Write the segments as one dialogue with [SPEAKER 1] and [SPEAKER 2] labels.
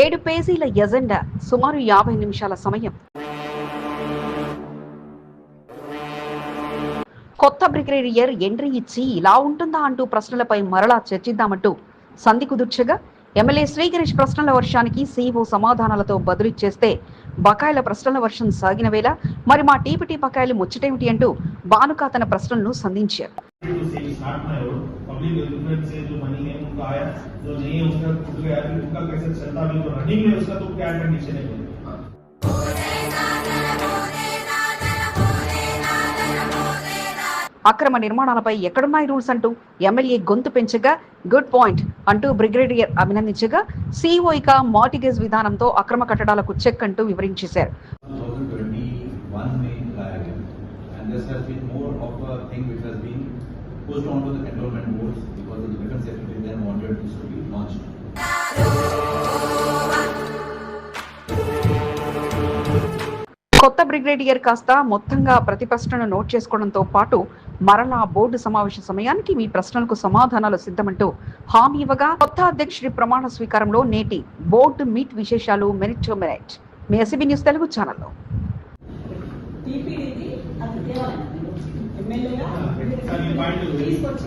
[SPEAKER 1] ఏడు పేజీల ఎజెండా సుమారు యాభై నిమిషాల సమయం. కొత్త బ్రిగేడియర్ ఎంట్రీ ఇచ్చి ఇలా ఉంటుందా అంటూ ప్రశ్నలపై మరలా చర్చిద్దామంటూ సంధి కుదుర్చగా ఎమ్మెల్యే శ్రీగిరీష్ ప్రశ్నల వర్షానికి సీఈఓ సమాధానాలతో బదులిచ్చేస్తే బకాయిల ప్రశ్నల వర్షం సాగిన వేళ మరి మా టీపీటీ బకాయిలు ముచ్చటేమిటి అంటూ బానుక తన ప్రశ్నలను సంధించారు.
[SPEAKER 2] to say it's not my own public influence से जो मनी है उनका आया जो नहीं है उसका टूट गया फिर उनका कैसे चलता भी तो रनिंग में उसका तो क्या कंडीशन है
[SPEAKER 1] అక్రమ నిర్మాణాలపై ఎక్కడున్నాయి రూల్స్ అంటూ ఎమ్మెల్యే గొంతు పెంచగా గుడ్ పాయింట్ అంటూ బ్రిగేడియర్ అభినందించగా సీఈఓ ఇక మార్టిగేజ్ విధానంతో అక్రమ కట్టడాలకు చెక్ అంటూ వివరించేశారు
[SPEAKER 3] 2021 May clarity. And this has been more of a thing which has been pushed onto the cantonment boards
[SPEAKER 1] కొత్త బ్రిగేడియర్ కాస్త మొత్తంగా ప్రతి ప్రశ్నను నోట్ చేసుకోవడంతో పాటు మరలా బోర్డు సమావేశ సమయానికి మీ ప్రశ్నలకు సమాధానాలు సిద్ధమంటూ హామీ ఇవ్వగా కొత్త అధ్యక్షుడి ప్రమాణ స్వీకారంలో నేటి బోర్డు మీట్ విశేషాలు మినిట్ టు మినిట్. మీ ఎస్బీ న్యూస్ తెలుగు ఛానల్లో.
[SPEAKER 4] తీసుకొచ్చి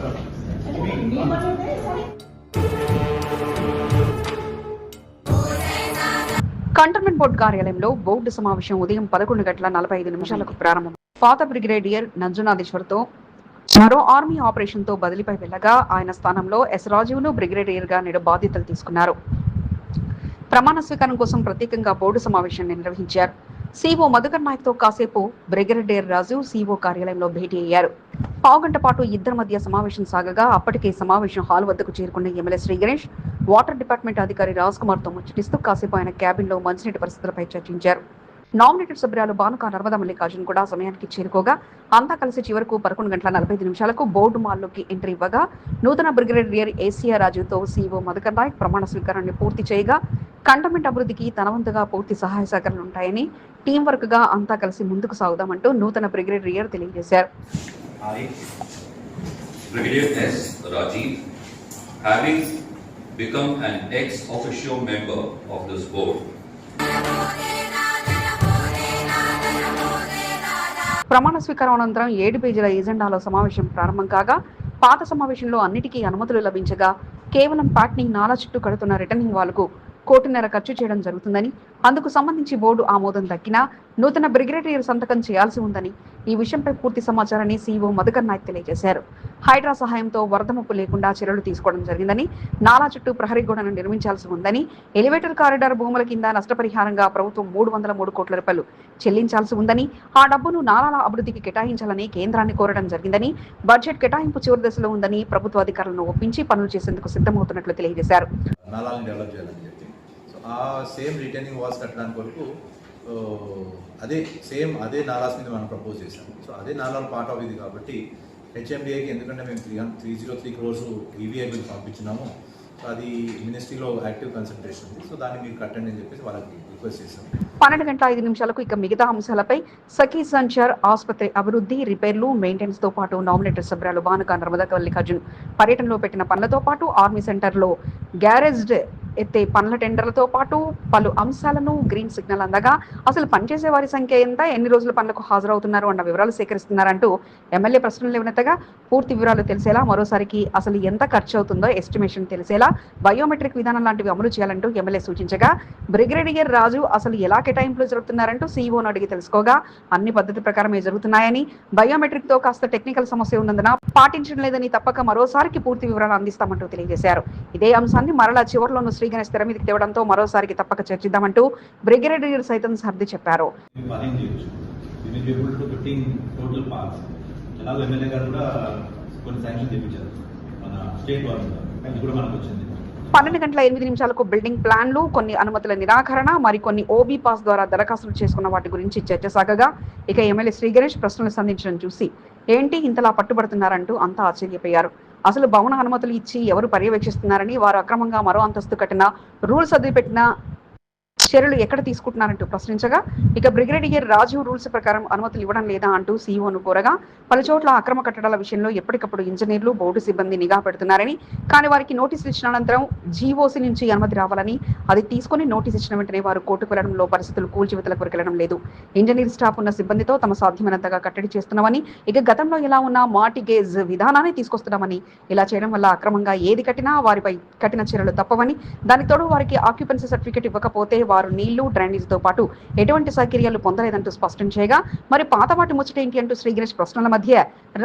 [SPEAKER 1] కంటోన్మెంట్ బోర్డు కార్యాలయంలో బోర్డు సమావేశం ఉదయం పదకొండు గంటల నలభై ఐదు నిమిషాలకు ప్రారంభం. పాత బ్రిగేడియర్ నంజునాథేశ్వర్తో మరో ఆర్మీ ఆపరేషన్తో బదిలీపై వెళ్ళగా ఆయన స్థానంలో ఎస్ రాజీవ్ను బ్రిగేడియర్గా నేడు బాధ్యతలు తీసుకున్నారు. ప్రమాణ స్వీకారం కోసం ప్రత్యేకంగా బోర్డు సమావేశం నిర్వహించారు. సీఓ మధుకర్ నాయక్తో కాసేపు బ్రిగేడియర్ రాజు సీఓ కార్యాలయంలో భేటీ అయ్యారు. పావుగంట పాటు ఇద్దరి మధ్య సమావేశం సాగగా అప్పటికే సమావేశం హాల్ వద్దకు చేరుకున్న MLA Shri Ganesh water department అధికారి రాజ్ కుమార్తో ముచ్చటిస్తూ కాసేపు ఆయన క్యాబిన్లో మంచినీటి పరిస్థితులపై చర్చించారు. నామినేటెడ్ సభ్యురాలు బానుక నర్మదా మల్లికార్జున్ కూడా సమయానికి చేరుకోగా అంతా కలిసి చివరకు పదకొండు గంటల నలభై ఐదు నిమిషాలకు బోర్డు మాల్లోకి ఎంట్రీ ఇవ్వగా నూతన బ్రిగేడియర్ ఏసీఆర్ రాజుతో సీఓ మధుకర్ నాయక్ ప్రమాణ స్వీకారాన్ని పూర్తి చేయగా కంటమెంట్ అభివృద్ధికి తనవంతుగా పూర్తి సహాయ సహకారాలు ఉంటాయని టీం వర్క్గా అంతా కలిసి ముందుకు సాగుదామంటూ నూతన బ్రిగేడియర్ తెలియజేశారు.
[SPEAKER 5] Having become an ex officio member of this board,
[SPEAKER 1] ప్రమాణ స్వీకారం అనంతరం ఏడు పేజీల ఎజెండాలో సమావేశం ప్రారంభం కాగా పాత సమావేశంలో అన్నిటికీ అనుమతులు లభించగా కేవలం పాట్ని నాలా చుట్టూ కడుతున్న రిటర్నింగ్ వాళ్ళకు కోటిన్నర ఖర్చు చేయడం జరుగుతుందని అందుకు సంబంధించి బోర్డు ఆమోదం దక్కినా నూతన బ్రిగేడియర్ సంతకం చేయాల్సి ఉందని ఈ విషయంపై పూర్తి సమాచారాన్ని సీఈఓ మధుకర్ నాయక్ తెలియజేశారు. హైడ్రా సహాయంతో వరద ముప్పు లేకుండా చర్యలు తీసుకోవడం జరిగిందని నాలా చుట్టూ ప్రహరీ గోడను నిర్మించాల్సి ఉందని ఎలివేటర్ కారిడార్ భూముల కింద నష్టపరిహారంగా ప్రభుత్వం మూడు వందల మూడు కోట్ల రూపాయలు చెల్లించాల్సి ఉందని ఆ డబ్బును నాలాల అభివృద్ధికి కేటాయించాలని కేంద్రాన్ని కోరడం జరిగిందని బడ్జెట్ కేటాయింపు చివరి దశలో ఉందని ప్రభుత్వ అధికారులను ఒప్పించి పనులు చేసేందుకు సిద్ధమవుతున్నట్లు తెలియజేశారు.
[SPEAKER 3] ఆ సేమ్ రిటర్నింగ్ వాల్స్ కట్టడానికి వరకు అదే సేమ్ అదే నాలాస్ మీద మనం ప్రపోజ్ చేసాం సో అదే నాలాలు పార్ట్ ఆఫ్ ఇది కాబట్టి హెచ్ఎండిఏకి ఎందుకంటే మేము three three zero three crores EVI bill పంపించినాము. So అది మినిస్ట్రీలో యాక్టివ్ కన్సల్టేషన్ ఉంది. సో దాన్ని మీరు కట్టండి అని చెప్పేసి వాళ్ళకి రిక్వెస్ట్
[SPEAKER 1] పన్నెండు గంటల ఐదు నిమిషాలకు ఇక మిగతా అంశాలపై సఖీ సంచార్ ఆసుపత్రి అభివృద్ధి రిపేర్లు మెయింటెనెన్స్తో పాటు నామినేటర్ సభ్యులు భానుక నర్మదా మల్లికార్జున్ పర్యటనలో పెట్టిన పనులతో పాటు ఆర్మీ సెంటర్లో గ్యారేజ్డ్ ఎత్తే పనుల టెండర్లతో పాటు పలు అంశాలను గ్రీన్ సిగ్నల్ అందగా అసలు పనిచేసే వారి సంఖ్య ఎంత ఎన్ని రోజుల పనులకు హాజరవుతున్నారు అన్న వివరాలు సేకరిస్తున్నారంటూ ఎమ్మెల్యే ప్రశ్నలు లేవనెత్తగా పూర్తి వివరాలు తెలిసేలా మరోసారికి అసలు ఎంత ఖర్చు అవుతుందో ఎస్టిమేషన్ తెలిసేలా బయోమెట్రిక్ విధానం లాంటివి అమలు చేయాలంటూ ఎమ్మెల్యే సూచించగా బ్రిగేడియర్ రాజు అసలు ఎలా కేటాయింపులు జరుగుతున్నారంటూ సీఈఓను అడిగి తెలుసుకోగా అన్ని పద్ధతి ప్రకారమే జరుగుతున్నాయని. బయోమెట్రిక్తో కాస్త టెక్నికల్ సమస్య ఉన్నందున పాటించడం లేదని తప్పక మరోసారికి పూర్తి వివరాలు అందిస్తామంటూ తెలియజేశారు. ఇదే అంశాన్ని మరలా చివరిలోనూ శ్రీ గణేష్ తెర మీదకి తేవడంతో మరోసారికి తప్పక చర్చిద్దామంటూ బ్రిగేడియర్ సైతం సర్ది చెప్పారు.
[SPEAKER 2] ఎమ్మెల్యే గారు కూడా కొన్ని శాంక్షన్ తెప్పించారు. మన స్టేట్ గవర్నమెంట్ అది కూడా మనకు వచ్చింది.
[SPEAKER 1] పన్నెండు గంటల ఎనిమిది నిమిషాలకు బిల్డింగ్ ప్లాన్లు కొన్ని అనుమతుల నిరాకరణ మరికొన్ని ఓబీ పాస్ ద్వారా దరఖాస్తులు చేసుకున్న వాటి గురించి చర్చ సాగగా ఇక ఎమ్మెల్యే శ్రీ గణేష్ ప్రశ్నలు సంధించడం చూసి ఏంటి ఇంతలా పట్టుబడుతున్నారంటూ అంతా ఆశ్చర్యపోయారు. అసలు భవన అనుమతులు ఇచ్చి ఎవరు పర్యవేక్షిస్తున్నారని వారు అక్రమంగా మరో అంతస్తు కట్టిన రూల్స్ వదిలిపెట్టిన చర్యలు ఎక్కడ తీసుకుంటున్నారంటూ ప్రశ్నించగా ఇక బ్రిగేడియర్ రాజీవ్ రూల్స్ ప్రకారం అనుమతులు ఇవ్వడం లేదా అంటూ సీఈఓను కోరగా పలు చోట్ల అక్రమ కట్టడాల విషయంలో ఎప్పటికప్పుడు ఇంజనీర్లు బోర్డు సిబ్బంది నిఘా పెడుతున్నారని కానీ వారికి నోటీసులు ఇచ్చిన అనంతరం జీఓసీ నుంచి అనుమతి రావాలని అది తీసుకుని నోటీస్ ఇచ్చిన వెంటనే వారు కోర్టుకు వెళ్ళడంలో పరిస్థితులు కూల్చివేతల కొరకు వెళ్ళడం లేదు. ఇంజనీర్ స్టాఫ్ ఉన్న సిబ్బందితో తమ సాధ్యమైనంతగా కట్టడి చేస్తున్నామని ఇక గతంలో ఎలా ఉన్న మార్టిగేజ్ విధానాన్ని తీసుకొస్తున్నామని ఇలా చేయడం వల్ల అక్రమంగా ఏది కట్టినా వారిపై కఠిన చర్యలు తప్పవని దానికి తోడు వారికి ఆక్యుపెన్సీ సర్టిఫికేట్ ఇవ్వకపోతే వారు నీళ్ళు డ్రైనేజీతో పాటు ఎటువంటి సౌకర్యాలు పొందలేదంటూ స్పష్టం చేయగా మరి పాతవాటి ముచ్చట ఏంటి అంటూ శ్రీ ప్రశ్నల మధ్య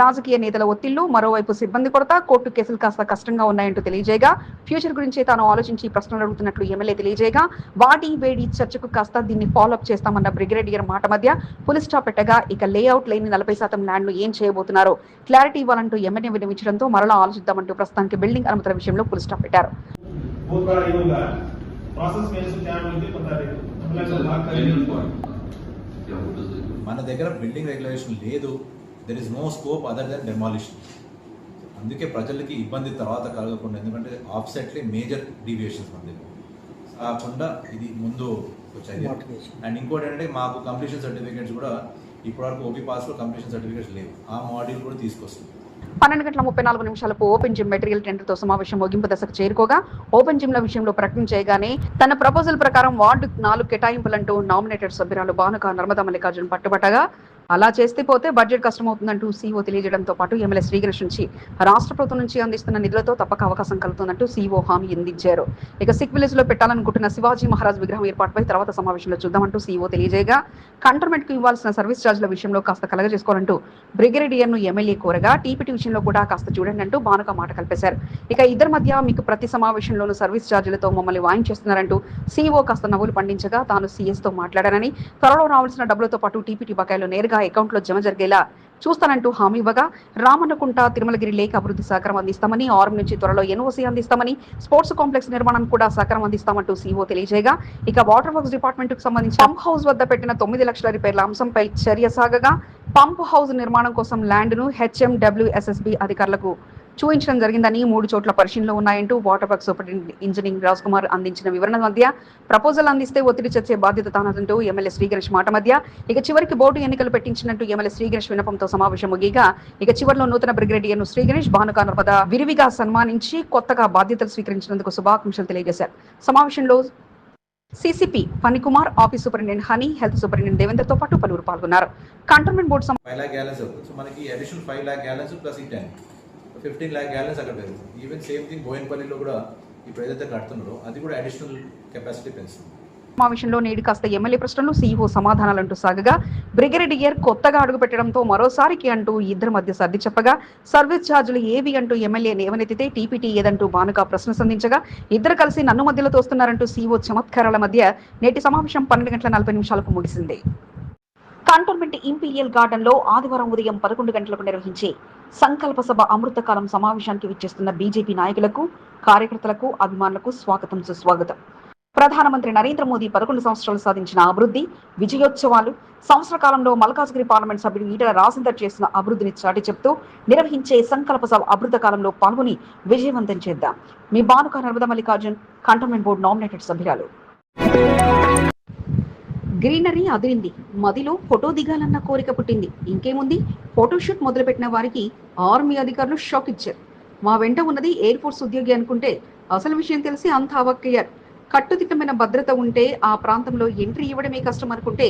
[SPEAKER 1] రాజకీయ నేతల ఒత్తిళ్ళు మరోవైపు సిబ్బంది కొరత కోర్టు కేసులు కాస్త కష్టంగా ఉన్నాయంటూ తెలియజేయగా ఫ్యూచర్ గురించి తాను ఆలోచించి ప్రశ్నలు అడుగుతున్నట్లు ఎమ్మెల్యే తెలియజేయగా వాటి వేడి చర్చకు కాస్త దీన్ని ఫాలో అప్ చేస్తామన్న బ్రిగేడియర్ మాట మధ్య పులి స్టాప్ పెట్టగా ఇక లేఅవుట్ లేని నలభై శాతం ల్యాండ్ను ఏం చేయబోతున్నారో? క్లారిటీ ఇవ్వాలంటూ ఎమ్మెల్యే విరమించడంతో మరలా ఆలోచిద్దామంటూ ప్రస్తుతానికి బిల్డింగ్ అనుమతుల విషయంలో పులి స్టాప్ పెట్టారు.
[SPEAKER 5] ప్రాసెస్
[SPEAKER 3] మన దగ్గర బిల్డింగ్ రెగ్యులేషన్ లేదు. There is no scope other than demolition అందుకే ప్రజలకి ఇబ్బంది తర్వాత కలగకుండా ఎందుకంటే ఆఫ్సెట్లే మేజర్ డీవియేషన్స్ మన దగ్గర. కాకుండా ఇది ముందు వచ్చాయి. అండ్ ఇంకోటి ఏంటంటే మాకు కంప్లీషన్ సర్టిఫికేట్స్ కూడా ఇప్పటివరకు ఓపీ పాస్లో కంప్లీషన్ సర్టిఫికేట్స్ లేవు. ఆ మాడ్యూల్ కూడా తీసుకొస్తుంది.
[SPEAKER 1] పన్నెండు గంటల ముప్పై నాలుగు నిమిషాలకు ఓపెన్ జిమ్ మెటీరియల్ టెండర్తో సమావేశం ముగింపు దశకు చేరుకోగా ఓపెన్ జిమ్ల విషయంలో ప్రకటన చేయగానే తన ప్రపోజల్ ప్రకారం వార్డు నాలుగు కేటాయింపులంటూ నామినేటెడ్ సభ్యురాలు భానుక నర్మదా మల్లికార్జున్ పట్టుబట్టగా అలా చేస్తే పోతే బడ్జెట్ కష్టమవుతుందంటూ సీఓ తెలియజేయడంతో పాటు ఎమ్మెల్యే శ్రీగణేష్ నుంచి రాష్ట్ర ప్రభుత్వం నుంచి అందిస్తున్న నిధులతో తప్పక అవకాశం కలుగుతుందంటూ సీఓ హామీ అందించారు. ఇక సిక్ విలేజ్లో పెట్టాలనుకుంటున్న శివాజీ మహారాజ్ విగ్రహం ఏర్పాటుపై తర్వాత సమావేశంలో చూద్దామంటూ సీఓ తెలియజేయగా కంటర్మెంట్కు ఇవ్వాల్సిన సర్వీస్ ఛార్జీల విషయంలో కాస్త కలగజేసుకోవాలంటూ బ్రిగేడియర్ను ఎమ్మెల్యే కోరగా టీపీటీ విషయంలో కూడా కాస్త చూడండి అంటూ బానుక మాట కల్పేశారు. ఇక ఇద్దరి మధ్య మీకు ప్రతి సమావేశంలోనూ సర్వీస్ ఛార్జీలతో మమ్మల్ని వాయించేస్తున్నారంటూ సీఓ కాస్త నవ్వులు పండించగా తాను సీఎస్తో మాట్లాడానని త్వరలో రావాల్సిన డబ్బులతో పాటు టీపీటీ బకాయిలు నేరుగా అకౌంట్ అకౌంట్లో జమ జరిగేలా చూస్తానంటూ హామీ ఇవ్వగా రామన్నకుంట తిరుమలగిరి లేక్ అభివృద్ధి సహకారం అందిస్తామని ఆర్మ్ నుంచి త్వరలో ఎన్ఓసీ అందిస్తామని స్పోర్ట్స్ కాంప్లెక్స్ నిర్మాణం కూడా సహకారం అందిస్తామంటూ సీఓ తెలియజేయగా ఇక వాటర్ వర్క్స్ డిపార్ట్మెంట్కు సంబంధించి పంప్ హౌస్ వద్ద పెట్టిన తొమ్మిది లక్షల రిపేర్ల అంశంపై చర్య సాగగా పంప్ హౌస్ నిర్మాణం కోసం ల్యాండ్ను హెచ్ఎండబ్ల్యూఎస్ఎస్బి అధికారులకు చూపించడం జరిగిందని మూడు చోట్ల పరిశీలనలో ఉన్నాయంటూ water work superintendent engineering Raj Kumar అందించిన వివరణ మధ్య ప్రపోజల్ అందిస్తే ఒత్తిడి చేసే బాధ్యత తానదంటూ ఎమ్మెల్యే శ్రీగణేష్ మాట మధ్య. ఇక చివరికి బోర్డు ఎన్నికలు పెట్టించినట్టు ఎమ్మెల్యే శ్రీగణేష్ వినపంతో సమావేశం ముగిగా ఇక చివరిలో నూతన బ్రిగేడియర్ను శ్రీగణేష్ భానుకా నర్మద విరివిగా సన్మానించి కొత్తగా బాధ్యతలు స్వీకరించినందుకు శుభాకాంక్షలు తెలియజేశారు. సమావేశంలో C C P Phanikumar office superintendent Hani health superintendent Devendra తో పాటు పలువురు పాల్గొన్నారు. కంటోన్మెంట్ బోర్డు
[SPEAKER 3] ఫైవ్ సో మనకి additional five lakh gallons plus ఈ టెన్. ఫిఫ్టీన్ ల్యాక్ గ్యాలెన్స్ అక్కడ పెరుగుతుంది ఈవెన్ సేమ్ థింగ్ బోయిన్పల్లిలో కూడా ఇప్పుడు ఏదైతే కడుతున్నారో అది కూడా అడిషనల్ కెపాసిటీ పెంచుతుంది.
[SPEAKER 1] సమావేశంలో నేడు కాస్త ఎమ్మెల్యే ప్రశ్నలు సీఈఓ సమాధానాలంటూ సాగగా బ్రిగేడియర్ కొత్తగా అడుగు పెట్టడంతో మరోసారికి అంటూ ఇద్దరి మధ్య సర్ది చెప్పగా సర్వీస్ ఛార్జీలు ఏవి అంటూ ఎమ్మెల్యే నేవనెత్తితే టీపీటీ ఏదంటూ బానుక ప్రశ్న సంధించగా ఇద్దరు కలిసి నన్ను మధ్యలో తోస్తున్నారంటూ సీఈఓ చమత్కారాల మధ్య నేటి సమావేశం పన్నెండు గంటల నలభై నిమిషాలకు ముగిసింది. కంటోన్మెంట్ ఇంపీరియల్ గార్డెన్లో ఆదివారం ఉదయం పదకొండు గంటలకు నిర్వహించే సంకల్ప సభ అమృతకాలం సమావేశానికి విచ్చేస్తున్న బీజేపీ నాయకులకు కార్యకర్తలకు అభిమానులకు స్వాగతం సుస్వాగతం. ప్రధానమంత్రి నరేంద్ర మోదీ పదకొండు సంవత్సరాలు సాధించిన అభివృద్ధి విజయోత్సవాలు సంవత్సర కాలంలో మల్కాజ్గిరి పార్లమెంట్ సభ్యుడు ఈటల రాజేందర్ చేసిన అభివృద్ధిని చాటి చెప్తూ నిర్వహించే సంకల్ప సభ అమృత కాలంలో పాల్గొని విజయవంతం చేద్దాం. మీ Banuka Narmada Mallikarjun cantonment board nominated సభ్యురాలు. గ్రీనరీ అదిరింది. మదిలో ఫోటో దిగాలన్న కోరిక పుట్టింది. ఇంకేముంది? ఫోటోషూట్ మొదలుపెట్టిన వారికి ఆర్మీ అధికారులు షాక్ ఇచ్చారు. మా వెంట ఉన్నది ఎయిర్ ఫోర్స్ ఉద్యోగి అనుకుంటే అసలు విషయం తెలిసి అంత అవక్కయ్యారు కట్టుదిట్టమైన భద్రత ఉంటే ఆ ప్రాంతంలో ఎంట్రీ ఇవ్వడమే కష్టం అనుకుంటే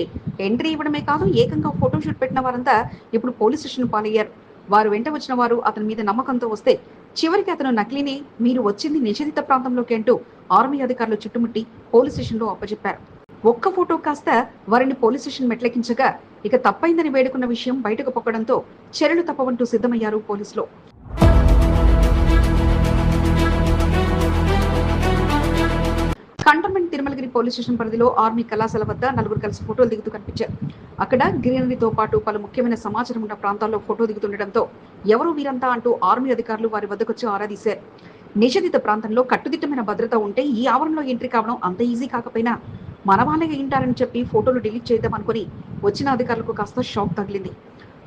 [SPEAKER 1] ఎంట్రీ ఇవ్వడమే కాదు ఏకంగా ఫోటోషూట్ పెట్టిన వారంతా ఇప్పుడు పోలీస్ స్టేషన్ పాలయ్యారు. వారు వెంట వచ్చిన వారు అతని మీద నమ్మకంతో వస్తే చివరికి అతను నకిలీనే మీరు వచ్చింది నిషేధిత ప్రాంతంలోకి అంటూ ఆర్మీ అధికారులు చుట్టుముట్టి పోలీస్ స్టేషన్లో అప్పచెప్పారు ఒక్క ఫోటో కాస్త వారిని పోలీస్ స్టేషన్ మెట్లెక్కించగా ఇక తప్పైందని వేడుకున్న విషయం బయటకు పొక్కడంతో చర్యలు తప్పవంటూ సిద్ధమయ్యారు పోలీసులు. కంటోన్మెంట్ తిరుమలగిరి పోలీస్ స్టేషన్ పరిధిలో ఆర్మీ కళాశాల వద్ద నలుగురు కలిసి ఫోటోలు దిగుతూ కనిపించారు. అక్కడ గ్రీనరీతో పాటు పలు ముఖ్యమైన సమాచారం ఉన్న ప్రాంతాల్లో ఫోటో దిగుతుండటంతో ఎవరు వీరంతా అంటూ ఆర్మీ అధికారులు వారి వద్దకొచ్చి ఆరాధీశారు నిషేధిత ప్రాంతంలో కట్టుదిట్టమైన భద్రత ఉంటే ఈ ఆవరణలో ఎంట్రీ కావడం అంత ఈజీ కాకపోయినా మన వాళ్ళే చెప్పి ఫోటోలు డిలీట్ చేద్దాం అనుకుని వచ్చిన అధికారులకు కాస్త షాక్ తగిలింది.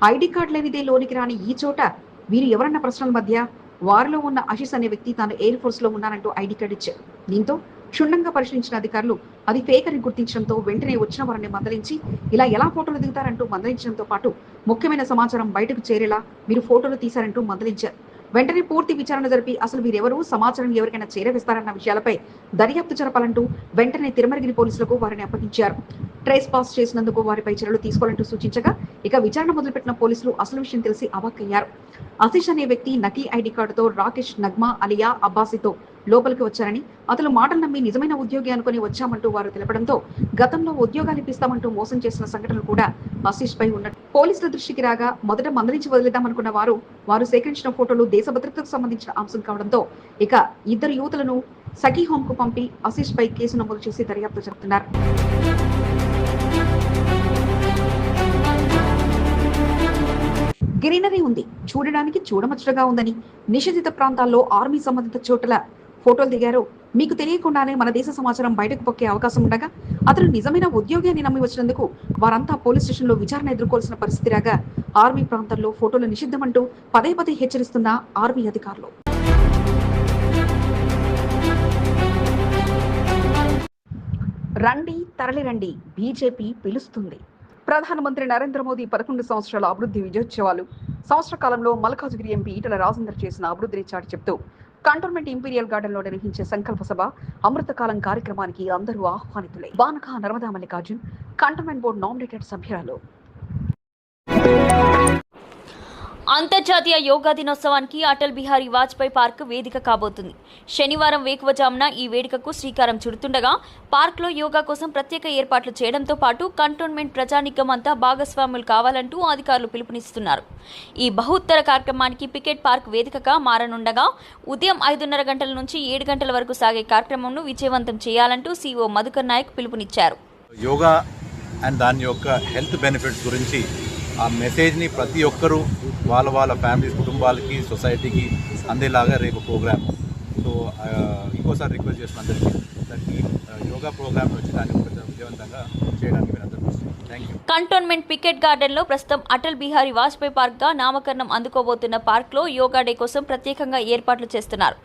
[SPEAKER 1] ఐడి కార్డు లేనిదే లోనికి రాని ఈ చోట వీరు ఎవరన్న ప్రశ్నల మధ్య వారిలో ఉన్న ఆశీస్ అనే వ్యక్తి తాను ఎయిర్ ఫోర్స్లో ఉన్నానంటూ ఐడి కార్డు ఇచ్చారు. దీంతో క్షుణ్ణంగా పరిశీలించిన అధికారులు అది ఫేక్ అని గుర్తించడంతో వెంటనే వచ్చిన వారిని మందలించి ఇలా ఎలా ఫోటోలు దిగుతారంటూ మందలించడంతో పాటు ముఖ్యమైన సమాచారం బయటకు చేరేలా మీరు ఫోటోలు తీశారంటూ మందలించారు. వెంటనే పూర్తి విచారణ జరిపి అసలు వీరెవరు సమాచారం ఎవరికైనా చేరవేస్తారన్న విషయాలపై దర్యాప్తు జరపాలంటూ వెంటనే తిరుమలగిరి పోలీసులకు వారిని అప్పగించారు. ట్రేస్ పాస్ చేసినందుకు వారిపై చర్యలు తీసుకోవాలంటూ సూచించగా ఇక విచారణ మొదలుపెట్టిన పోలీసులు అసలు విషయం తెలిసి అవాక్కయ్యారు. అసీష్ అనే వ్యక్తి నకిలీ ఐడి కార్డుతో రాకేష్ నగ్మా అలియా అబ్బాసితో లోపలికి వచ్చారని అతను మాటలు నమ్మి నిజమైన ఉద్యోగి అనుకుని వచ్చామంటూ వారు తెలపడంతో గతంలో ఉద్యోగాలు ఇప్పిస్తామంటూ మోసం చేసిన సంఘటనలు కూడా ఆశీష్ పై ఉన్నట్టు పోలీసుల దృష్టికి రాగా మొదట మందలించి వదిలేద్దామనుకున్న వారు వారు సేకరించిన ఫోటోలు దేశ భద్రతకు సంబంధించిన అంశం కావడంతో ఇక ఇద్దరు యువతులను సఖీ హోమ్కు పంపి ఆశీష్ పై కేసు నమోదు చేసి దర్యాప్తు జరుపుతున్నారు గ్రీనరీ ఉంది. చూడడానికి చూడముచ్చటగా ఉందని నిషేధిత ప్రాంతాల్లో ఆర్మీ సంబంధిత చోట్ల ఫోటోలు దిగారు. మీకు తెలియకుండానే మన దేశ సమాచారం బయటకు పొక్కే అవకాశం ఉండగా అతను నిజమైన ఉద్యోగి అని నమ్మి వచ్చినందుకు వారంతా పోలీస్ స్టేషన్లో విచారణ ఎదుర్కోవాల్సిన పరిస్థితి రాగా ఆర్మీ ప్రాంతంలో ఫోటోలు నిషిద్ధమంటూ పదే పదే హెచ్చరిస్తున్న ఆర్మీ అధికారులు. రండి తరలి రండి బీజేపీ పిలుస్తుంది. ప్రధానమంత్రి నరేంద్ర మోదీ పదకొండు సంవత్సరాల అభివృద్ధి విజయోత్సవాలు. సంవత్సర కాలంలో మల్కాజ్గిరి ఎంపీ ఈటల రాజేందర్ చేసిన అభివృద్ధిని చాటి చెప్తూ కంటోన్మెంట్ ఇంపీరియల్ గార్డెన్లో నిర్వహించే సంకల్ప సభ అమృతకాలం కార్యక్రమానికి అందరూ ఆహ్వానితులే. Banaka Narmada Mallikarjun cantonment board nominated సభ్యురాలు.
[SPEAKER 6] అంతర్జాతీయ యోగా దినోత్సవానికి అటల్ బిహారీ వాజ్పేయి పార్క్ వేదిక కాబోతుంది. శనివారం వేకువజామున ఈ వేడుకకు శ్రీకారం చుడుతుండగా పార్క్లో యోగా కోసం ప్రత్యేక ఏర్పాట్లు చేయడంతో పాటు కంటోన్మెంట్ ప్రజానికం అంతా భాగస్వాములు కావాలంటూ అధికారులు పిలుపునిస్తున్నారు. ఈ బహుత్తర కార్యక్రమానికి పికెట్ పార్క్ వేదికగా మారనుండగా ఉదయం ఐదున్నర గంటల నుంచి ఏడు గంటల వరకు సాగే కార్యక్రమంను విజయవంతం చేయాలంటూ సీఓ మధుకర్ నాయక్ పిలుపునిచ్చారు.
[SPEAKER 3] యోగా అండ్ దాని యొక్క హెల్త్ బెనిఫిట్స్ గురించి ఆ మెసేజ్ని ప్రతి ఒక్కరూ వాళ్ళ వాళ్ళ ఫ్యామిలీస్ కుటుంబాలకి సొసైటీకి అందేలాగా రేపు ప్రోగ్రామ్. సో ఇంకోసారి రిక్వెస్ట్ చేసిన అందరికీ దానికి యోగా ప్రోగ్రామ్ వచ్చి దాన్ని కొంచెం విజయవంతంగా చేయడానికి మీరు అందరూ
[SPEAKER 6] కంటోన్మెంట్ పికెట్ గార్డెన్లో ప్రస్తుతం అటల్ బిహారీ వాజ్పేయి పార్క్గా నామకరణం అందుకోబోతున్న పార్క్లో యోగా డే కోసం ప్రత్యేకంగా ఏర్పాట్లు చేస్తున్నారు.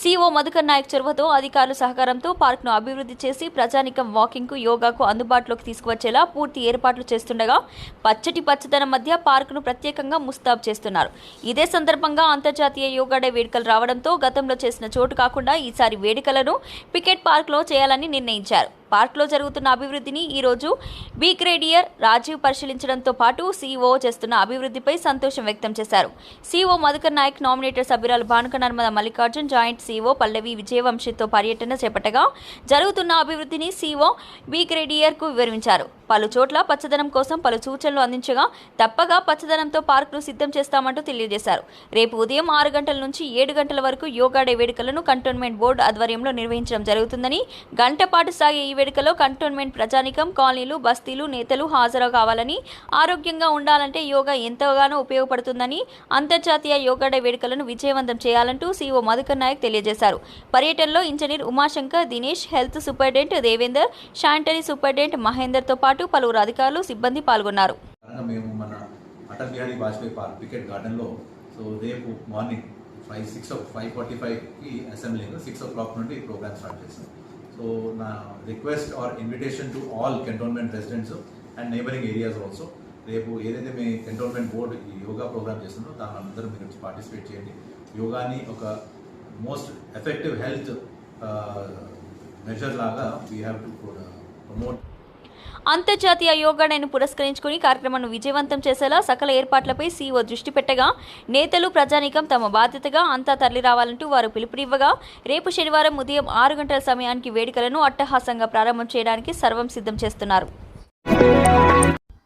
[SPEAKER 6] సీఓ మధుకర్ నాయక్ చొరవతో అధికారుల సహకారంతో పార్క్ను అభివృద్ధి చేసి ప్రజానికం వాకింగ్కు యోగాకు అందుబాటులోకి తీసుకువచ్చేలా పూర్తి ఏర్పాట్లు చేస్తుండగా పచ్చటి పచ్చదనం మధ్య పార్కును ప్రత్యేకంగా ముస్తాబ్ చేస్తున్నారు. ఇదే సందర్భంగా అంతర్జాతీయ యోగా డే వేడుకలు రావడంతో గతంలో చేసిన చోటు కాకుండా ఈసారి వేడుకలను పికెట్ పార్క్లో చేయాలని నిర్ణయించారు. పార్క్లో జరుగుతున్న అభివృద్ధిని ఈరోజు బీ గ్రేడియర్ రాజీవ్ పరిశీలించడంతో పాటు సీఈఓ చేస్తున్న అభివృద్ధిపై సంతోషం వ్యక్తం చేశారు. సీఈఓ మధుకర్ నాయక్ నామినేటెడ్ సభ్యురాలు భానుక నర్మద మల్లికార్జున్ జాయింట్ సీఈఓ పల్లవి విజయవంశీతో పర్యటన చేపట్టగా జరుగుతున్న అభివృద్ధిని సీఈఓ బీ గ్రేడియర్కు వివరించారు. పలు చోట్ల పచ్చదనం కోసం పలు సూచనలు అందించగా తప్పగా పచ్చదనంతో పార్కును సిద్ధం చేస్తామంటూ తెలియజేశారు. రేపు ఉదయం ఆరు గంటల నుంచి ఏడు గంటల వరకు యోగా డే వేడుకలను కంటోన్మెంట్ బోర్డు ఆధ్వర్యంలో నిర్వహించడం జరుగుతుందని గంట పాటు సాగే ఈ వేడుకలో కంటోన్మెంట్ ప్రజానికం కాలనీలు బస్తీలు నేతలు హాజరు కావాలని ఆరోగ్యంగా ఉండాలంటే యోగా ఎంతగానో ఉపయోగపడుతుందని అంతర్జాతీయ యోగా డే వేడుకలను విజయవంతం చేయాలంటూ సీఓ మధుకర్ నాయక్ తెలియజేశారు. పర్యటనలో engineer Umashankar Dinesh health superintendent Devender sanitary superintendent మహేందర్తో పాటు పలువురు అధికారులు సిబ్బంది పాల్గొన్నారు.
[SPEAKER 3] అటల్ బిహారీ వాజ్పేయి పార్క్ క్రికెట్ గార్డెన్లో సో రేపు morning five six five forty ఫైవ్కి అసెంబ్లీలో సిక్స్ ఓ క్లాక్ నుండి ప్రోగ్రామ్ స్టార్ట్ చేస్తాం సో నా request are invitation to all cantonment residents and neighbouring areas also రేపు ఏదైతే మీ కంటోన్మెంట్ బోర్డు ఈ యోగా ప్రోగ్రామ్ చేస్తుందో దాని అందరూ మీరు పార్టిసిపేట్ చేయండి. యోగాని ఒక మోస్ట్ ఎఫెక్టివ్ హెల్త్ మెజర్ లాగా వీ హ్యావ్ టు ప్రమోట్
[SPEAKER 6] అంతర్జాతీయ యోగా డేను పురస్కరించుకుని కార్యక్రమాన్ని విజయవంతం చేసేలా సకల ఏర్పాట్లపై సీఓ దృష్టి పెట్టగా నేతలు ప్రజానీకం తమ బాధ్యతగా అంతా తరలి రావాలంటూ వారు పిలుపునివ్వగా రేపు శనివారం ఉదయం ఆరు గంటల సమయానికి వేడుకలను అట్టహాసంగా ప్రారంభం చేయడానికి సర్వం సిద్ధం చేస్తున్నారు.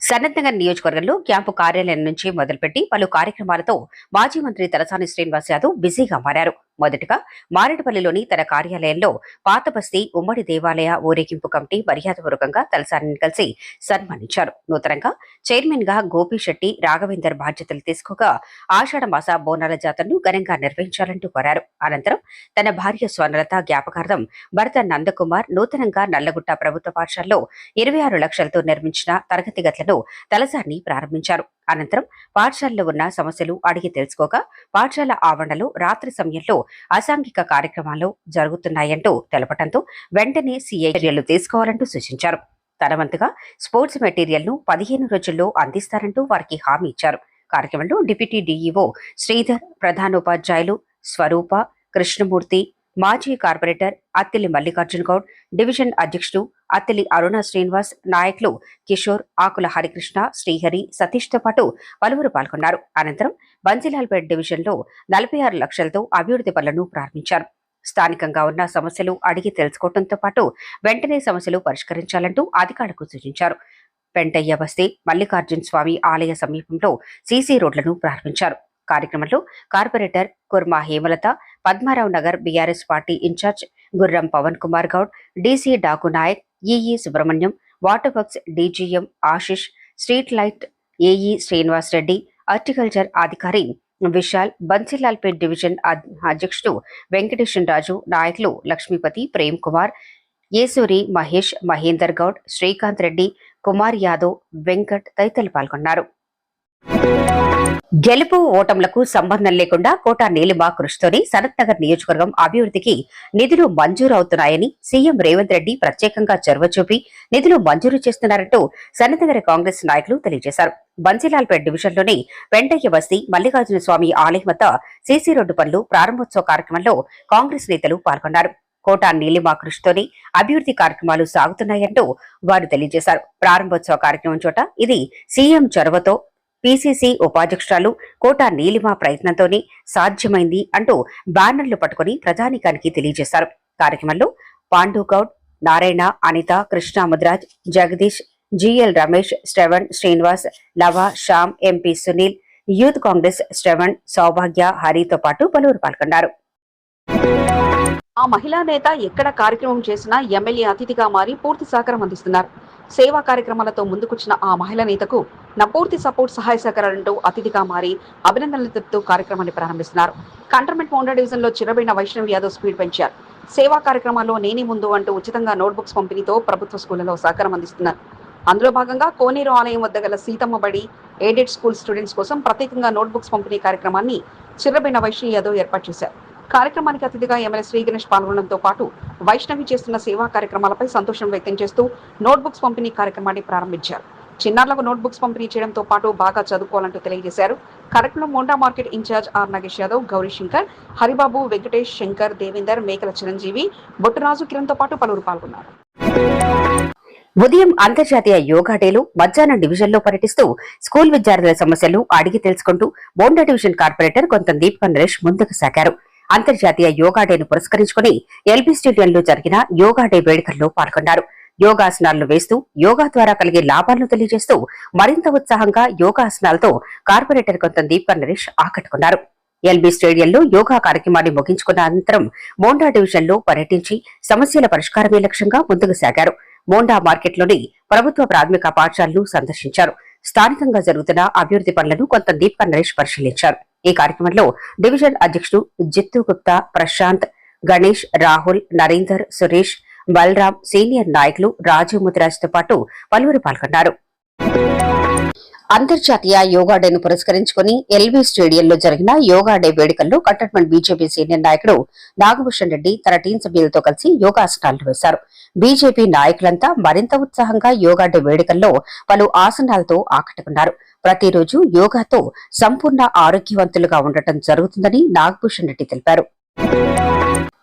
[SPEAKER 7] సన్నద్ధంగా నియోజకవర్గంలో క్యాంపు కార్యాలయం నుంచి మొదలుపెట్టి పలు కార్యక్రమాలతో మాజీ మంత్రి తలసాని శ్రీనివాస్ యాదవ్ బిజీగా మారారు. మొదటగా మారేడుపల్లిలోని తన కార్యాలయంలో పాత బస్తీ ఉమ్మడి దేవాలయ ఊరేగింపు కమిటీ మర్యాదపూర్వకంగా తలసానిని కలిసి సన్మానించారు. నూతనంగా చైర్మన్గా గోపిశెట్టి రాఘవేందర్ బాధ్యతలు తీసుకోగా ఆషాఢ మాస బోనాల జాతరను ఘనంగా నిర్వహించాలంటూ కోరారు. అనంతరం తన భార్య స్వర్ణలత జ్ఞాపకార్థం భర్త నందకుమార్ నూతనంగా నల్లగుట్ట ప్రభుత్వ పాఠశాలలో ఇరవై ఆరు లక్షలతో నిర్మించిన తరగతి గదులను తలసాని ప్రారంభించారు. అనంతరం పాఠశాలలో ఉన్న సమస్యలు అడిగి తెలుసుకోగా పాఠశాల ఆవరణలో రాత్రి సమయంలో అసాంఘిక కార్యక్రమాలు జరుగుతున్నాయంటూ తెలపడంతో వెంటనే సీఐ చర్యలు తీసుకోవాలంటూ సూచించారు. తన వంతుగా స్పోర్ట్స్ మెటీరియల్ను పదిహేను రోజుల్లో అందిస్తారంటూ వారికి హామీ ఇచ్చారు. కార్యక్రమంలో డిప్యూటీ డీఈఓ శ్రీధర్ ప్రధానోపాధ్యాయులు స్వరూప కృష్ణమూర్తి మాజీ కార్పొరేటర్ అత్తిలి మల్లికార్జున గౌడ్ డివిజన్ అధ్యక్షుడు అత్తిలి అరుణ శ్రీనివాస్ నాయకులు కిషోర్ ఆకుల హరికృష్ణ శ్రీహరి సతీష్తో పాటు పలువురు పాల్గొన్నారు. అనంతరం బంజీలాల్పేట్ డివిజన్లో నలభై ఆరు లక్షలతో అభివృద్ధి పనులను ప్రారంభించారు. స్థానికంగా ఉన్న సమస్యలు అడిగి తెలుసుకోవడంతో పాటు వెంటనే సమస్యలు పరిష్కరించాలంటూ అధికారులకు సూచించారు. పెంటయ్య బస్తీ మల్లికార్జున స్వామి ఆలయ సమీపంలో సీసీ రోడ్లను ప్రారంభించారు. కార్యక్రమంలో corporator Kurma Hemalatha Padmarao Nagar BRS party in-charge Gurram Pavan Kumar Goud DC Daku Nayak EE Subrahmanyam water works DGM Ashish street light AE Srinivas Reddy horticulture అధికారి విశాల్ బన్సీలాల్పేట్ డివిజన్ అధ్యక్షుడు వెంకటేశ్వర రాజు నాయకులు లక్ష్మీపతి ప్రేమ్ కుమార్ ఏసూరి మహేష్ మహేందర్ గౌడ్ శ్రీకాంత్ రెడ్డి కుమార్ యాదవ్ వెంకట్ తదితరులు పాల్గొన్నారు. గెలుపు ఓటంలకు సంబంధం లేకుండా కోట నీలిమ కృషితోనే సనత్ నగర్ నియోజకవర్గం అభివృద్ధికి నిధులు మంజూరు అవుతున్నాయని సీఎం రేవంత్ రెడ్డి ప్రత్యేకంగా చొరవ చూపి నిధులు మంజూరు చేస్తున్నారంటూ సనత్ నగర్ కాంగ్రెస్ నాయకులు తెలియజేశారు. బన్సీలాల్పేట్ డివిజన్లోని వెంటయ్య బస్తీ మల్లికార్జున స్వామి ఆలయం వద్ద సీసీ రోడ్డు పనులు ప్రారంభోత్సవ కార్యక్రమంలో కాంగ్రెస్ నేతలు పాల్గొన్నారు. కోట నీలిమ కృషితోనే అభివృద్ధి కార్యక్రమాలు సాగుతున్నాయంటూ వారు తెలియజేశారు. ప్రారంభోత్సవ కార్యక్రమం చోట ఇది సీఎం చొరవతో పీసీసీ ఉపాధ్యక్షురాలు కోట నీలిమ ప్రయత్నంతోనే సాధ్యమైంది అంటూ బ్యానర్లు పట్టుకుని ప్రజానికానికి తెలియజేశారు. కార్యక్రమంలో Pandugoud Narayana Anitha Krishna Mudiraj Jagadish GL Ramesh Shravan Srinivas Lava Shyam MP Sunil youth Congress Shravan Saubhagya హరితో పాటు పలువురు పాల్గొన్నారు.
[SPEAKER 1] ఆ మహిళా నేత ఎక్కడ కార్యక్రమం చేసినా ఎమ్మెల్యే అతిథిగా మారి పూర్తి సహకారం అందిస్తున్నారు. సేవా కార్యక్రమాలతో ముందుకొచ్చిన ఆ మహిళా నేతకు నా పూర్తి సపోర్ట్ సహాయ సహకారాలంటూ అతిథిగా మారి అభినందనలు తెలుపుతూ కార్యక్రమాన్ని ప్రారంభిస్తున్నారు. కంటర్మెంట్ మౌండా డివిజన్లో చిరబడిన వైష్ణవ్ యాదవ్ స్పీడ్ పెంచారు. సేవా కార్యక్రమాల్లో నేనే ముందు అంటూ ఉచితంగా నోట్బుక్స్ పంపిణీతో ప్రభుత్వ స్కూళ్ళలో సహకారం అందిస్తున్నారు. అందులో భాగంగా కోనేరు ఆలయం వద్ద గల సీతమ్మ బడి ఎయిడెడ్ స్కూల్ స్టూడెంట్స్ కోసం ప్రత్యేకంగా నోట్బుక్స్ పంపిణీ కార్యక్రమాన్ని చిర్రబైన వైష్ణవి యాదవ్ ఏర్పాటు చేశారు. కార్యక్రమానికి అతిథిగా ఎమ్మెల్యే శ్రీ గణేష్ పాల్గొనడంతో పాటు వైష్ణవి చేస్తున్న సేవా కార్యక్రమాలపై సంతోషం వ్యక్తం చేస్తూ నోట్బుక్స్ పంపిణీ కార్యక్రమాన్ని ప్రారంభించారు. చిన్నారులకు నోట్బుక్స్ పంపిణీ చేయడంతో పాటు బాగా చదువుకోవాలంటూ తెలియజేశారు. కార్యక్రమంలో Monda market in-charge R Nagesh Yadav Gauri Shankar Haribabu Venkatesh Shankar Devender Mekala Chiranjeevi Botturaju కిరణ్తో పాటు పలువురు పాల్గొన్నారు.
[SPEAKER 7] ఉదయం అంతర్జాతీయ యోగా డేలో మధ్యాహ్నం డివిజన్లో పర్యటిస్తూ స్కూల్ విద్యార్థుల సమస్యలు అడిగి తెలుసుకుంటూ బోండా డివిజన్ కార్పొరేటర్ కొంత దీపక నరేష్ ముందుకు సాగారు. అంతర్జాతీయ యోగా డేను పురస్కరించుకుని ఎల్బీ స్టేడియంలో జరిగిన యోగా డే వేడుకల్లో పాల్గొన్నారు. యోగాసనాలను వేస్తూ యోగా ద్వారా కలిగే లాభాలను తెలియజేస్తూ మరింత ఉత్సాహంగా యోగాసనాలతో కార్పొరేటర్ కొంత దీపక్ నరేష్ ఆకట్టుకున్నారు. ఎల్బీ స్టేడియంలో యోగా కార్యక్రమాన్ని ముగించుకున్న అనంతరం మోండా డివిజన్లో పర్యటించి సమస్యల పరిష్కారమే లక్ష్యంగా ముందుకు సాగారు. మోండా మార్కెట్లోని ప్రభుత్వ ప్రాథమిక పాఠశాలను సందర్శించారు. స్థానికంగా జరుగుతున్న అభివృద్ధి పనులను కొంత దీపక నరేష్ పరిశీలించారు. ఈ కార్యక్రమంలో డివిజన్ అధ్యక్షుడు జిత్తు గుప్తా ప్రశాంత్ గణేష్ రాహుల్ నరేందర్ సురేష్ బలరాం సీనియర్ నాయకులు రాజు ముదిరాజ్తో పాటు పలువురు పాల్గొన్నారు. అంతర్జాతీయ యోగా డేను పురస్కరించుకుని ఎల్బీ స్టేడియంలో జరిగిన యోగా డే వేడుకల్లో కంటోన్మెంట్ బీజేపీ సీనియర్ నాయకుడు నాగభూషణ్ రెడ్డి తన టీం సభ్యులతో కలిసి యోగాసనాలు వేశారు. బీజేపీ నాయకులంతా మరింత ఉత్సాహంగా యోగా డే వేడుకల్లో పలు ఆసనాలతో ఆకట్టుకున్నారు. ప్రతిరోజు యోగాతో సంపూర్ణ ఆరోగ్యవంతులుగా ఉండటం జరుగుతుందని నాగభూషణ్ రెడ్డి తెలిపారు.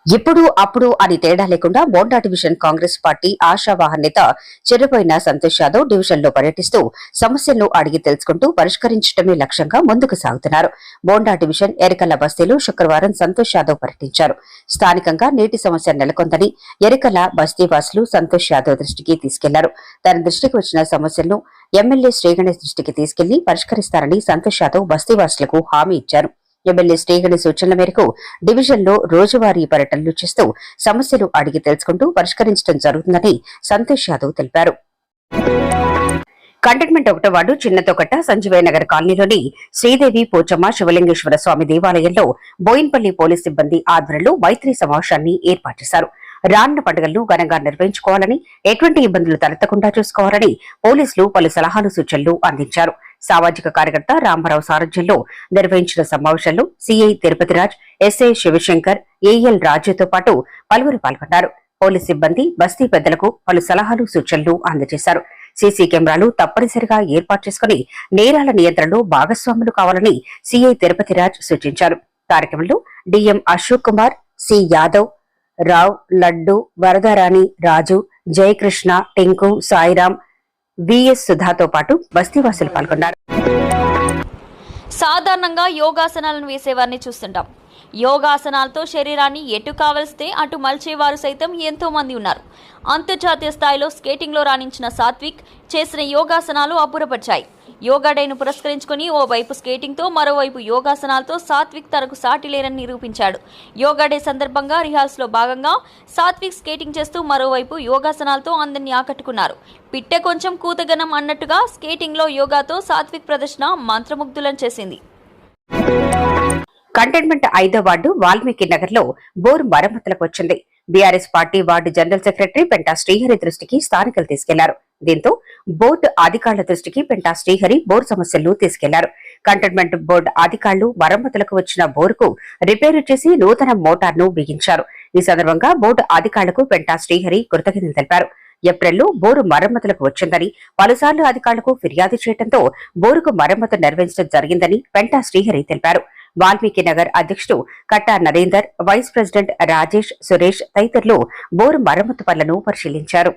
[SPEAKER 7] ఇప్పుడు అప్పుడు అని తేడా లేకుండా బోండా డివిజన్ కాంగ్రెస్ పార్టీ ఆశావాహన్ నేత చెర్రిపోయిన సంతోష్ యాదవ్ డివిజన్లో పర్యటిస్తూ సమస్యలను అడిగి తెలుసుకుంటూ పరిష్కరించడమే లక్ష్యంగా ముందుకు సాగుతున్నారు. బోండా డివిజన్ ఎరికల్ల బస్తీలో శుక్రవారం సంతోష్ యాదవ్ పర్యటించారు. స్థానికంగా నీటి సమస్య నెలకొందని ఎరికల బస్తీ వాసులు సంతోష్ యాదవ్ దృష్టికి తీసుకెళ్ళారు. తన దృష్టికి వచ్చిన సమస్యలను ఎమ్మెల్యే శ్రీగణేష్ దృష్టికి తీసుకెళ్ళి పరిష్కరిస్తారని సంతోష్ యాదవ్ బస్తీవాసులకు హామీ ఇచ్చారు. ఎమ్మెల్యే శ్రీగణి సూచనల మేరకు డివిజన్లో రోజువారీ పర్యటనలు చేస్తూ సమస్యలు అడిగి తెలుసుకుంటూ పరిష్కరించడం జరుగుతుందని సంతోష్ యాదవ్ తెలిపారు. కంటోన్మెంట్ ఒకటో వార్డు చిన్నతోకట్ట సంజీవయ నగర్ కాలనీలోని శ్రీదేవి పోచమ్మ శివలింగేశ్వర స్వామి దేవాలయంలో బోయిన్పల్లి పోలీస్ సిబ్బంది ఆధ్వర్యంలో మైత్రి సమావేశాన్ని ఏర్పాటు చేశారు. రానున్న పండుగలను ఘనంగా నిర్వహించుకోవాలని ఎటువంటి ఇబ్బందులు తలెత్తకుండా చూసుకోవాలని పోలీసులు పలు సలహాలు సూచనలు అందించారు. సామాజిక కార్యకర్త రామారావు సారథ్యంలో నిర్వహించిన సమావేశంలో CI Tirupathiraj SI Shivashankar AL రాజుతో పాటు పలువురు పాల్గొన్నారు. పోలీస్ సిబ్బంది బస్తీ పెద్దలకు పలు సలహాలు సూచనలు అందజేశారు. సీసీ కెమెరాలు తప్పనిసరిగా ఏర్పాటు చేసుకుని నేరాల నియంత్రణలో భాగస్వాములు కావాలని సిఐ తిరుపతిరాజ్ సూచించారు. కార్యక్రమంలో DM Ashok Kumar C Yadav Rao Laddu Varadarani Raju Jayakrishna Tinku Sairam VS సుధాతో పాటు బస్తీవాసులు పాల్గొన్నారు.
[SPEAKER 6] సాధారణంగా యోగాసనాలను వేసేవారిని చూస్తుంటాం. యోగాసనాలతో శరీరాన్ని ఎటు కావలిస్తే అటు మలిచేవారు సైతం ఎంతో మంది ఉన్నారు. అంతర్జాతీయ స్థాయిలో స్కేటింగ్లో రాణించిన సాత్విక్ చేసిన యోగాసనాలు అబ్బురపరిచాయి. యోగా డేను పురస్కరించుకొని ఓవైపు స్కేటింగ్తో మరోవైపు యోగాసనాలతో సాత్విక్ తనకు సాటి లేరని నిరూపించాడు. యోగా డే సందర్భంగా రిహార్స్లో భాగంగా సాత్విక్ స్కేటింగ్ చేస్తూ మరోవైపు యోగాసనాలతో అందరినీ ఆకట్టుకున్నారు. పిట్టె కొంచెం కూతగనం అన్నట్టుగా స్కేటింగ్లో యోగాతో సాత్విక్ ప్రదర్శన మంత్రముగ్ధులను చేసింది.
[SPEAKER 7] కంటైన్మెంట్ ఐదో వార్డు వాల్మీకి నగర్లో బోర్ మరమ్మతులకు వచ్చింది. BRS party ward general secretary Penta Srihari దృష్టికి స్థానికులు తీసుకెళ్ళారు. దీంతో బోర్డు అధికారుల దృష్టికి పెంటా శ్రీహరి బోర్ సమస్యలను తీసుకెళ్ళారు. కంటోన్మెంట్ బోర్డు అధికారులు మరమ్మతులకు వచ్చిన బోరుకు రిపేరు చేసి నూతన మోటార్ను బిగించారు. ఈ సందర్భంగా బోర్డు అధికారులకు పెంటా శ్రీహరి కృతజ్ఞతలు తెలిపారు. ఏప్రిల్లో బోరు మరమ్మతులకు వచ్చిందని పలుసార్లు అధికారులకు ఫిర్యాదు చేయడంతో బోరుకు మరమ్మతు నిర్వహించడం జరిగిందని పెంటా శ్రీహరి తెలిపారు. వాల్మీకి నగర్ అధ్యక్షుడు కట్టా నరేందర్ వైస్ ప్రెసిడెంట్ రాజేష్ సురేష్ తదితరులు బోరు మరమ్మతు పనులను పరిశీలించారు.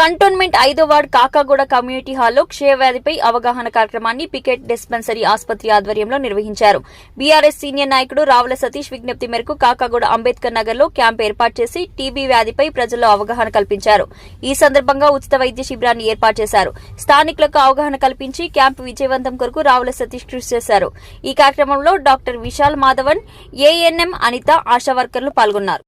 [SPEAKER 6] కంటోన్మెంట్ ఐదో వార్డ్ కాకాగూడ కమ్యూనిటీ హాల్లో క్షయవ్యాధిపై అవగాహన కార్యక్రమాన్ని పికెట్ డిస్పెన్సరీ ఆసుపత్రి ఆధ్వర్యంలో నిర్వహించారు. బీఆర్ఎస్ సీనియర్ నాయకుడు రావుల సతీష్ విజ్ఞప్తి మేరకు కాకాగూడ అంబేద్కర్ నగర్లో క్యాంప్ ఏర్పాటు చేసి టీబీ వ్యాధిపై ప్రజల్లో అవగాహన కల్పించారు. ఈ సందర్భంగా ఉచిత వైద్య శిబిరాన్ని ఏర్పాటు చేశారు. స్థానికులకు అవగాహన కల్పించి క్యాంప్ విజయవంతం కొరకు రావుల సతీష్ కృషి చేశారు. ఈ కార్యక్రమంలో డాక్టర్ విశాల్ మాధవన్ ఏఎన్ఎం అనిత ఆశా వర్కర్లు పాల్గొన్నారు.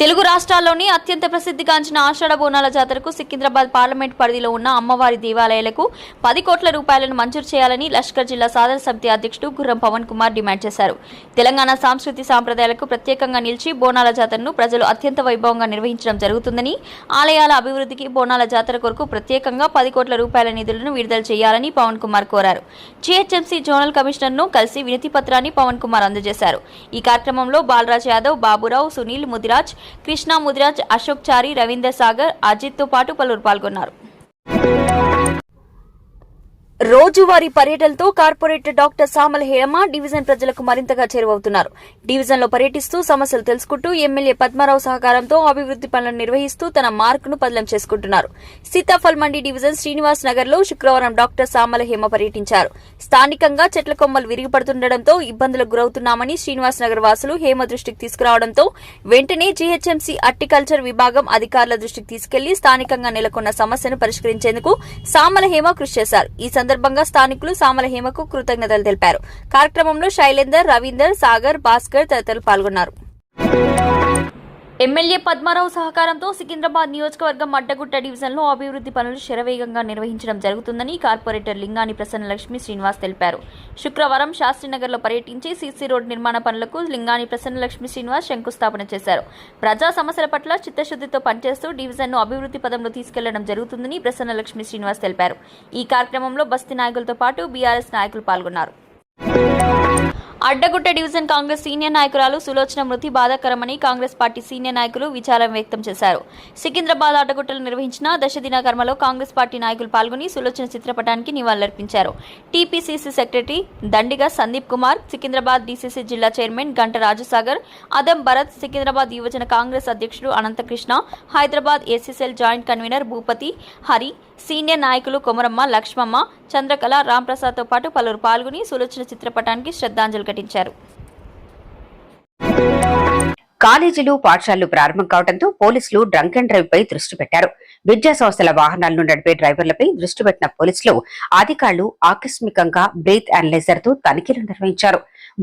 [SPEAKER 6] తెలుగు రాష్ట్రాల్లోని అత్యంత ప్రసిద్ధిగాంచిన ఆషాఢ బోనాల జాతరకు సికింద్రాబాద్ పార్లమెంట్ పరిధిలో ఉన్న అమ్మవారి దేవాలయాలకు పది కోట్ల రూపాయలను మంజూరు చేయాలని లష్కర్ జిల్లా సాధన సమితి అధ్యక్షుడు గుర్రం పవన్ కుమార్ డిమాండ్ చేశారు. తెలంగాణ సాంస్కృతి సాంప్రదాయాలకు ప్రత్యేకంగా నిలిచి బోనాల జాతరను ప్రజలు అత్యంత వైభవంగా నిర్వహించడం జరుగుతుందని ఆలయాల అభివృద్ధికి బోనాల జాతర కొరకు ప్రత్యేకంగా పది కోట్ల రూపాయల నిధులను విడుదల చేయాలని పవన్ కుమార్ కోరారు. జీహెచ్ఎంసీ జోనల్ కమిషనర్ను కలిసి వినతి పత్రాన్ని పవన్ కుమార్ అందజేశారు. ఈ కార్యక్రమంలో బాలరాజ్ యాదవ్ బాబురావు సునీల్ ముదిరాజ్ కృష్ణ ముదిరాజ్ అశోక్ చారి రవీందర్ సాగర్ అజిత్తో పాటు పలువురు పాల్గొన్నారు. రోజువారీ పర్యటనతో corporator doctor Samala Hema division ప్రజలకు మరింతగా చేరువవుతున్నారు. డివిజన్లో పర్యటిస్తూ సమస్యలు తెలుసుకుంటూ ఎమ్మెల్యే పద్మారావు సహకారంతో అభివృద్ది పనులను నిర్వహిస్తూ తన మార్కును పదిలం చేసుకుంటున్నారు. సీతాఫల్ మండి డివిజన్ శ్రీనివాస్ నగర్లో శుక్రవారం డాక్టర్ సామల హేమ పర్యటించారు. స్థానికంగా చెట్ల కొమ్మలు విరిగిపడుతుండటంతో ఇబ్బందులకు గురవుతున్నామని శ్రీనివాస్ నగర్ వాసులు హేమ దృష్టికి తీసుకురావడంతో వెంటనే జీహెచ్ఎంసీ హార్టికల్చర్ విభాగం అధికారుల దృష్టికి తీసుకెళ్ళి స్థానికంగా నెలకొన్న సమస్యను పరిష్కరించేందుకు సామల హేమ కృషి చేశారు. ఈ సందర్భంగా స్థానికులు సామల హేమకు కృతజ్ఞతలు తెలిపారు. కార్యక్రమంలో శైలేందర్ రవీందర్ సాగర్ భాస్కర్ తదితరులు పాల్గొన్నారు. ఎమ్మెల్యే పద్మారావు సహకారంతో సికింద్రాబాద్ నియోజకవర్గం అడ్డగుట్ట డివిజన్లో అభివృద్ధి పనులు శరవేగంగా నిర్వహించడం జరుగుతుందని కార్పొరేటర్ లింగాని ప్రసన్న లక్ష్మి శ్రీనివాస్ తెలిపారు. శుక్రవారం శాస్త్రినగర్లో పర్యటించి సీసీ రోడ్ నిర్మాణ పనులకు లింగాని ప్రసన్న లక్ష్మి శ్రీనివాస్ శంకుస్థాపన చేశారు. ప్రజా సమస్యల పట్ల చిత్తశుద్ధితో పనిచేస్తూ డివిజన్ను అభివృద్ధి పదంలో తీసుకెళ్ళడం జరుగుతుందని ప్రసన్న లక్ష్మి శ్రీనివాస్ తెలిపారు. ఈ కార్యక్రమంలో బస్తీ నాయకులతో పాటు బీఆర్ఎస్ నాయకులు పాల్గొన్నారు. అడ్డగుట్ట డివిజన్ కాంగ్రెస్ సీనియర్ నాయకురాలు సులోచన మృతి బాధాకరమని కాంగ్రెస్ పార్టీ సీనియర్ నాయకులు విచారం వ్యక్తం చేశారు. సికింద్రాబాద్ అడ్డగుట్టలు నిర్వహించిన దశదిన కర్మలో కాంగ్రెస్ పార్టీ నాయకులు పాల్గొని సులోచన చిత్రపటానికి నివాళులర్పించారు. TPCC secretary Dandiga Sandeep Kumar Secunderabad DCC జిల్లా చైర్మన్ గంట రాజసాగర్ అదం భరత్ సికింద్రాబాద్ యువజన కాంగ్రెస్ అధ్యక్షుడు Anantakrishna Hyderabad ACCL joint convener Bhupathi Hari senior నాయకులు కొమరమ్మ లక్ష్మమ్మ చంద్రకళ రాంప్రసాద్తో పాటు పలువురు పాల్గొని సులోచన చిత్రపటానికి శ్రద్ధాంజలి ఘటించారు.
[SPEAKER 7] కాలేజీలు పాఠశాలలు ప్రారంభం కావడంతో పోలీసులు డ్రంక్ అండ్ డ్రైవ్ పై దృష్టి పెట్టారు. విద్యా సంస్థల వాహనాలను నడిపే డ్రైవర్లపై దృష్టి పెట్టిన పోలీసులు అధికారులు ఆకస్మికంగా బ్రీత్ అనలైజర్తో తనిఖీలు నిర్వహించారు.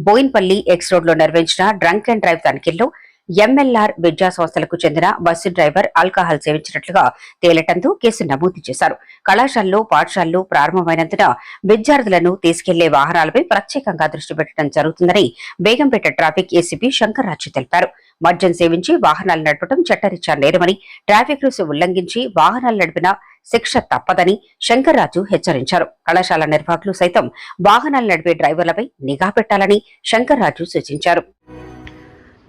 [SPEAKER 7] బోయిన్పల్లి ఎక్స్ రోడ్లో నిర్వహించిన డ్రంక్ అండ్ డ్రైవ్ తనిఖీల్లో ఎంఎల్ఆర్ విద్యా సంస్థలకు చెందిన బస్సు డ్రైవర్ ఆల్కహాల్ సేవించినట్లుగా తేలటంతో కేసు నమోదు చేశారు. కళాశాలలో పాఠశాలలు ప్రారంభమైనందున విద్యార్థులను తీసుకెళ్ళే వాహనాలపై ప్రత్యేకంగా దృష్టి పెట్టడం జరుగుతుందని బేగంపేట ట్రాఫిక్ ఏసీపీ శంకర్రాజు తెలిపారు. మద్యం సేవించి వాహనాలు నడపడం చట్టరీత్యా నేరమని ట్రాఫిక్ రూల్స్ ఉల్లంఘించి వాహనాలు నడిపిన శిక్ష తప్పదని శంకర్రాజు హెచ్చరించారు. కళాశాల నిర్వాహకులు సైతం వాహనాలు నడిపే డ్రైవర్లపై నిఘా పెట్టాలని శంకర్రాజు సూచించారు.